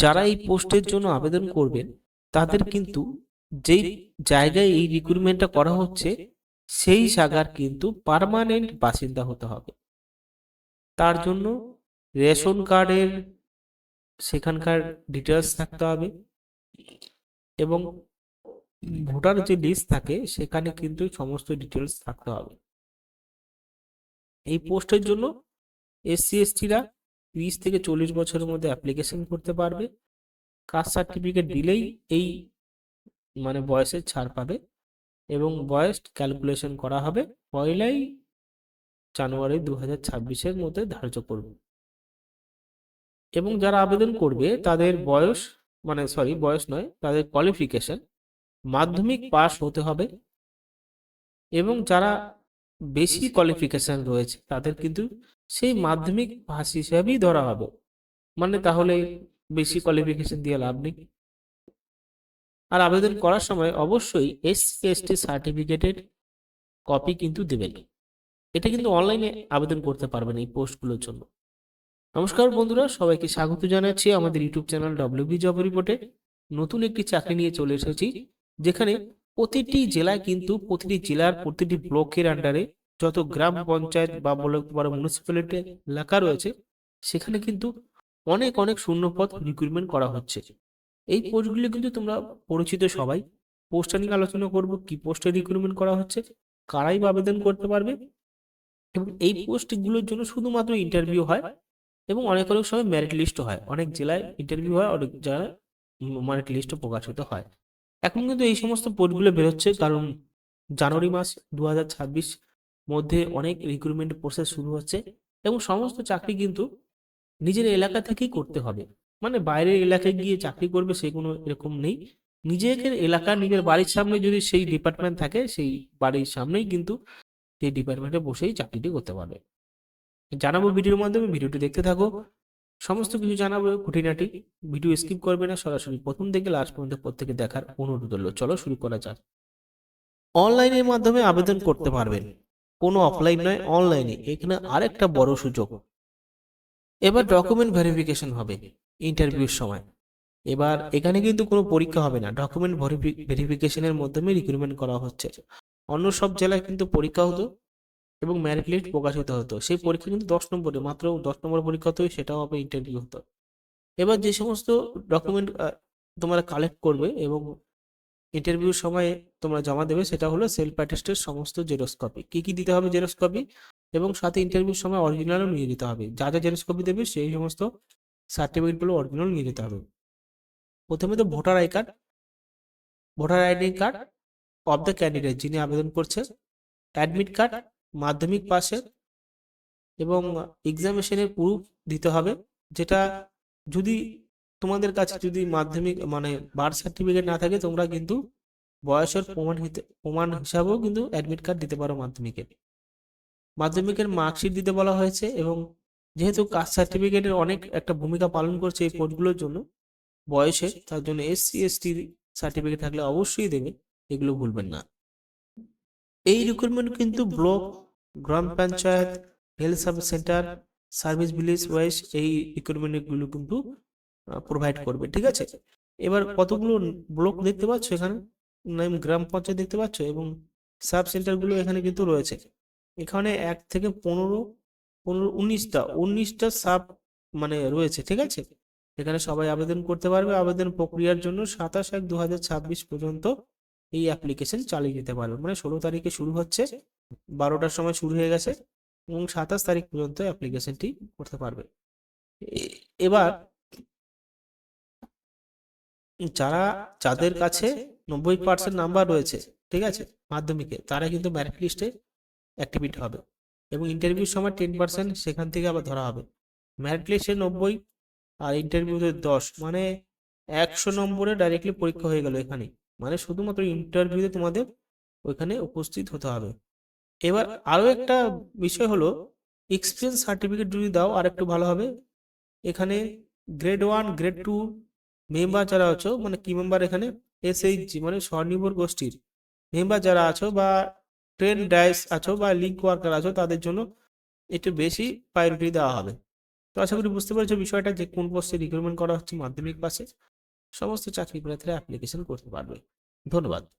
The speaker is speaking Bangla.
যারা এই পোস্টের জন্য আবেদন করবেন, তাদের কিন্তু যেই জায়গায় এই রিক্রুটমেন্টটা করা হচ্ছে, সেই জায়গার কিন্তু পার্মানেন্ট বাসিন্দা হতে হবে। তার জন্য রেশন কার্ডের সেখানকার ডিটেলস থাকতে হবে এবং ভোটার যে লিস্ট থাকে, সেখানে কিন্তু সমস্ত ডিটেলস থাকতে হবে। এই পোস্টের জন্য এসসি, এসটিরা তিরিশ থেকে চল্লিশ বছরের মধ্যে অ্যাপ্লিকেশন করতে পারবে। কাস্ট সার্টিফিকেট দিলেই এই মানে বয়সের ছাড় পাবে এবং বয়স ক্যালকুলেশন করা হবে পয়লাই জানুয়ারি দু হাজার ছাব্বিশের মধ্যে ধার্য করবে। এবং যারা আবেদন করবে, তাদের বয়স মানে সরি বয়স নয়, তাদের কোয়ালিফিকেশন মাধ্যমিক পাস হতে হবে। এবং যারা বেশি কোয়ালিফিকেশন রয়েছে, তাদের কিন্তু সেই মাধ্যমিক পাস হিসাবেই ধরা হবে। মানে তাহলে বেশি কোয়ালিফিকেশন দিয়ে লাভ নেই। আর আবেদন করার সময় অবশ্যই এসসি এসটি সার্টিফিকেটের কপি কিন্তু দেবেন। এটা কিন্তু অনলাইনে আবেদন করতে পারবেন এই পোস্টগুলোর জন্য। নমস্কার বন্ধুরা সবাইকে স্বাগত জানাচ্ছি আমাদের ইউটিউব চ্যানেল ডব্লিউবি জব রিপোর্টে নতুন একটি চাকরি নিয়ে চলে এসেছি যেখানে প্রতিটি জেলায় কিন্তু প্রতিটি জেলার প্রতিটি ব্লকের আন্ডারে যত গ্রাম পঞ্চায়েত বা পারো মিউনিসিপ্যালিটি এলাকা রয়েছে, সেখানে কিন্তু অনেক অনেক শূন্যপদ রিক্রুটমেন্ট করা হচ্ছে। এই পোস্টগুলি কিন্তু তোমরা পরিচিত সবাই। পোস্টটা নিয়ে আলোচনা করব, কি পোস্টে রিক্রুটমেন্ট করা হচ্ছে, কারাই বা আবেদন করতে পারবে এবং এই পোস্টগুলোর জন্য শুধুমাত্র ইন্টারভিউ হয় এবং অনেক অনেক সময় মেরিট লিস্টও হয়। অনেক জেলায় ইন্টারভিউ হয়, অনেক জায়গায় মেরিট লিস্টও প্রকাশিত হয়। এখন কিন্তু এই সমস্ত পোস্টগুলো বেরোচ্ছে, কারণ জানুয়ারি মাস দু হাজার ছাব্বিশ মধ্যে অনেক রিক্রুটমেন্ট প্রসেস শুরু হচ্ছে এবং সমস্ত চাকরি কিন্তু নিজের এলাকা থেকেই করতে হবে। মানে বাইরের এলাকায় গিয়ে চাকরি করবে সেই কোনো এরকম নেই। নিজের এলাকা, নিজের বাড়ির সামনে যদি সেই ডিপার্টমেন্ট থাকে, সেই বাড়ির সামনেই কিন্তু সেই ডিপার্টমেন্টে বসেই চাকরিটি করতে পারবে। জানাব ভিডিওর মাধ্যমে, ভিডিওটি দেখতে থাকো। সমস্ত কিছু জানাব খুঁটিনাটি। ভিডিও স্কিপ করবে না, সরাসরি প্রথম থেকে লাস্ট পর্যন্ত প্রত্যেকে দেখার অনুরোধ হলো চলো শুরু করা যাক। অনলাইনের মাধ্যমে আবেদন করতে পারবেন। কোনো অফলাইন নয় অনলাইনে এখানে আরেকটা বড় সুযোগ। এবার ডকুমেন্ট ভেরিফিকেশন হবে ইন্টারভিউর সময়। এবার এখানে কিন্তু কোনো পরীক্ষা হবে না। ডকুমেন্ট ভেরিফিকেশনের মাধ্যমে রিক্রুটমেন্ট করা হচ্ছে। অন্য সব জেলায় কিন্তু পরীক্ষা হতো এবং ম্যারিট লিস্ট প্রকাশিত হতো। সেই পরীক্ষা কিন্তু দশ নম্বরে, মাত্র দশ নম্বর পরীক্ষা হতো সেটাও হবে ইন্টারভিউ হতো। এবার যে সমস্ত ডকুমেন্ট তোমরা কালেক্ট করবে এবং ইন্টারভিউর সময় তোমরা জমা দেবে সেটা হলো সেলফ অ্যাটেস্টের সমস্ত জেরক্স কপি কি কি দিতে হবে জেরক্স কপি এবং সাথে ইন্টারভিউর সময় অরিজিনালও নিয়ে যেতে হবে। যা যা জেরক্স কপি দেবে সেই সমস্ত সার্টিফিকেটগুলো অরিজিনাল নিয়ে যেতে হবে। প্রথমে তো voter I card voter ID card of the candidate যিনি আবেদন করছে অ্যাডমিট কার্ড মাধ্যমিক পাশে এবং এক্সামিনেশনের প্রুফ দিতে হবে। যেটা যদি তোমাদের কাছে যদি মাধ্যমিক মানে বার্থ সার্টিফিকেট না থাকে, তোমরা কিন্তু বয়সের প্রমাণ প্রমাণ হিসাবেও কিন্তু অ্যাডমিট কার্ড দিতে পারো মাধ্যমিকের মাধ্যমিকের মার্কশিট দিতে বলা হয়েছে এবং যেহেতু কাস্ট সার্টিফিকেটের অনেক একটা ভূমিকা পালন করছে এই পোস্টগুলোর জন্য, বয়সে তার জন্য এসসি এসটি সার্টিফিকেট থাকলে অবশ্যই দেবে, এগুলো ভুলবেন না। এই রিক্রুটমেন্ট কিন্তু ব্লক, গ্রাম panchayat health service centre service village wise এই রিক্রুটমেন্টগুলো কিন্তু প্রোভাইড করবে ঠিক আছে? এবার কতগুলো ব্লক দেখতে পাচ্ছ এখানে? গ্রাম পঞ্চায়েত দেখতে পাচ্ছ? এবং সাব সেন্টারগুলো এখানে কিন্তু রয়েছে। এখানে এক থেকে পনেরো পনেরো উনিশটা উনিশটা সাব মানে রয়েছে ঠিক আছে? এখানে সবাই আবেদন করতে পারবে। আবেদন প্রক্রিয়ার জন্য সাতাশ এক দু হাজার ছাব্বিশ পর্যন্ত এই অ্যাপ্লিকেশন চালিয়ে যেতে পারবে। মানে ষোলো তারিখে শুরু হচ্ছে বারোটার সময় শুরু হয়ে গেছে এবং সাতাশ তারিখ পর্যন্ত অ্যাপ্লিকেশনটি করতে পারবে। এবার যারা যাদের কাছে নব্বই পার্সেন্ট নাম্বার রয়েছে, ঠিক আছে, মাধ্যমিকে, তারা কিন্তু মেরিট লিস্টে অ্যাক্টিভিটি হবে এবং ইন্টারভিউর সময় টেন পার্সেন্ট সেখান থেকে আবার ধরা হবে। মেরিট লিস্টে নব্বই আর ইন্টারভিউতে দশ মানে একশো নম্বরে ডাইরেক্টলি পরীক্ষা হয়ে গেল এখানে। মানে শুধুমাত্র ইন্টারভিউতে তোমাদের ওইখানে উপস্থিত হতে হবে। এবার আরও একটা বিষয় হলো এক্সপিরিয়েন্স সার্টিফিকেট যদি দাও আর একটু ভালো হবে। এখানে grade one grade two member যারা আছো মানে কি মেম্বার এখানে এসএইচজি মানে স্বনির্ভর গোষ্ঠীর মেম্বার যারা আছো বা ট্রেন ডাইস আছো বা লিঙ্ক ওয়ার্কার আছো, তাদের জন্য একটু বেশি প্রায়োরিটি দেওয়া হবে। তো আশা করি বুঝতে পেরেছ বিষয়টা যে কোন পোস্টে রিক্রুটমেন্ট করা হচ্ছে মাধ্যমিক পাশে। সমস্ত চাকরি প্রার্থীরা অ্যাপ্লিকেশন করতে পারবে। ধন্যবাদ।